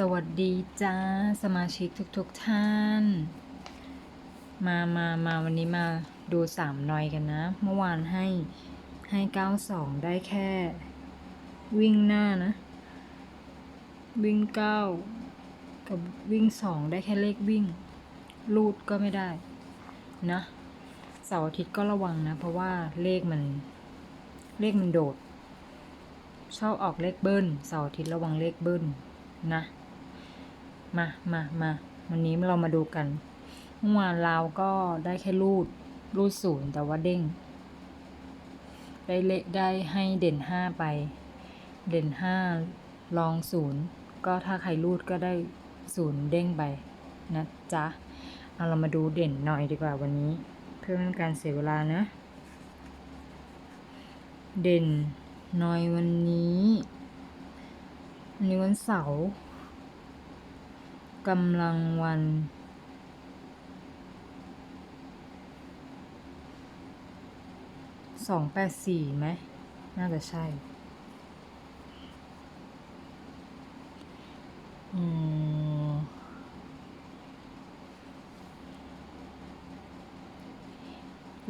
สวัสดีจ้าสมาชิกทุกๆทท่าน มามามาวันนี้มาดูสามนอยกันนะ เมื่อวานให้ให้เก้าสองได้แค่ วิ่งหน้านะ วิ่งเก้ากับวิ่งสองได้แค่เลขวิ่ง ลูดก็ไม่ได้ นะเสาร์อาทิตย์ก็ระวังนะ เพราะว่าเลขมัน เลขมันโดด ชอบออกเลขเบิ้ลเสาร์อาทิตย์ระวังเลขเบิ้ลนะ มามามาวันนี้เรามาดูกันเมื่อวานเราก็ได้แค่รูดรูดศูนย์แต่ว่าเด้ง ได้เละได้ให้เด่นห้าไป เด่นห้าลองศูนย์ก็ถ้าใครรูดก็ได้ศูนย์เด้งไปนะจ๊ะเอาเรามาดูเด่นหน่อยดีกว่าวันนี้ เพื่อไม่เป็นการเสียเวลานะ เด่นหน่อยวันนี้วันนี้วันเสาร์ กำลังวัน สองแปดสี่ไหม น่าจะใช่ อืม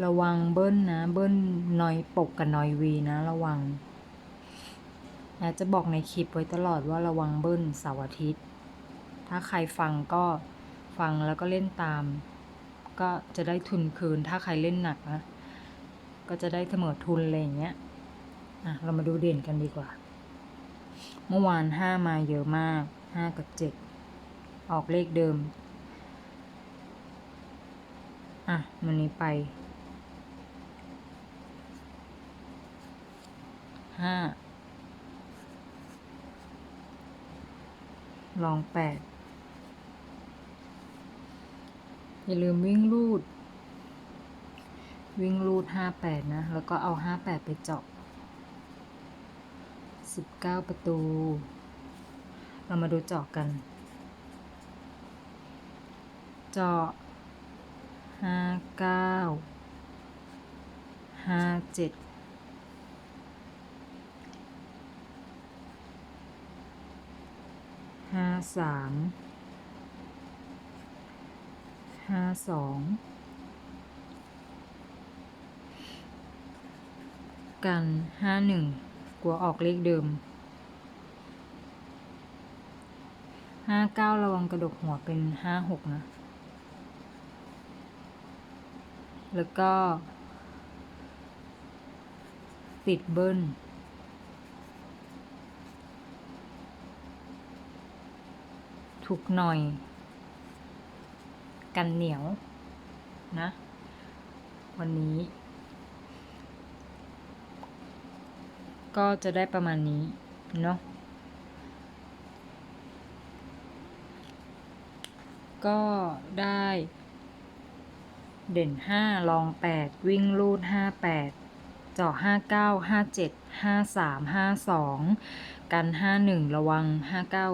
ระวังเบิ้ลนะ เบิ้ลนอยปกกับนอยวีนะ ระวังนะจะบอกในคลิปไว้ตลอดว่าระวังเบิ้ลเสาร์อาทิตย์ ถ้าใครฟังก็ฟังแล้วก็เล่นตาม ก็จะได้ทุนคืน ถ้าใครเล่นหนักนะก็จะได้เสมอทุนอะไรอย่างเงี้ยอะเรามาดูเด่นกันดีกว่า เมื่อวานห้ามาเยอะมากห้ากับเจ็ดออกเลขเดิม อะวันนี้ไปห้าลองแปด อย่าลืมวิ่งรูด วิ่งรูดห้าแปดนะ แล้วก็เอาห้าแปดไปเจาะสิบเก้าประตู เรามาดูเจาะกัน เจาะห้าเก้าห้าเจ็ดห้าสาม ห้าสองกันห้าหนึ่งกลัวออกเลขเดิมห้าเก้าระวังกระดกหัวเป็นห้าหกนะ แล้วก็ ติดเบิ้ลถูกหน่อย กันเหนียวนะ วันนี้ ก็จะได้ประมาณนี้ เนาะก็ได้เด่นห้าลองแปดวิ่งลูดห้าแปดเจาะห้าเก้าห้าเจ็ดห้าสามห้าสองกันห้าหนึ่งระวังห้าเก้า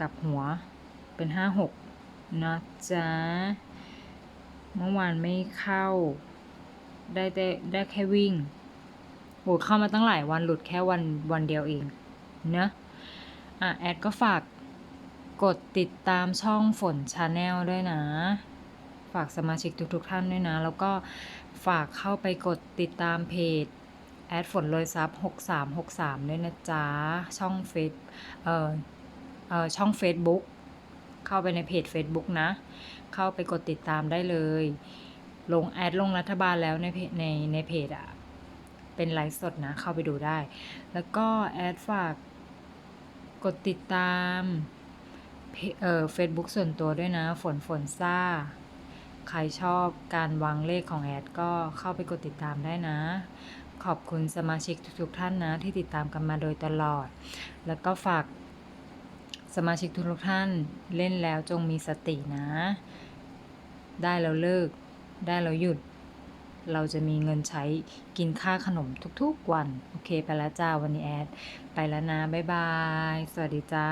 กับหัวเป็นห้าหกนะจ๊ะ เมื่อวานไม่เข้า ได้ได้ได้แค่วิ่งโหเข้ามาตั้งหลายวันหลุดแค่วันวันเดียวเองเนะอะ แอดก็ฝากกดติดตามช่องฝนชาแนลด้วยนะ ฝากสมาชิกทุกๆทท่านด้วยนะ แล้วก็ฝากเข้าไปกดติดตามเพจแอดฝนเลยซับ6363 ด้วยนะจ๊ะ ช่องเฟซเอ่อเอ่อช่อง Facebook เข้าไปในเพจ Facebook นะ เข้าไปกดติดตามได้เลย ลงแอดลงรัฐบาลแล้วในเพจในในเพจอะเป็นไลฟ์สดนะ เข้าไปดูได้ แล้วก็แอดฝากกดติดตามเพจเอ่อเฟซบุ๊กส่วนตัวด้วยนะ ฝนฝนซ่า ใครชอบการวางเลขของแอดก็เข้าไปกดติดตามได้นะ ขอบคุณสมาชิกทุกๆท่านนะ ที่ติดตามกันมาโดยตลอด แล้วก็ฝาก สมาชิกทุกท่านเล่นแล้วจงมีสตินะ ได้แล้วเลิก ได้แล้วหยุด เราจะมีเงินใช้กินค่าขนมทุกๆวัน โอเค ไปแล้วจ้าวันนี้แอด ไปแล้วนะ บ๊ายบาย สวัสดีจ้า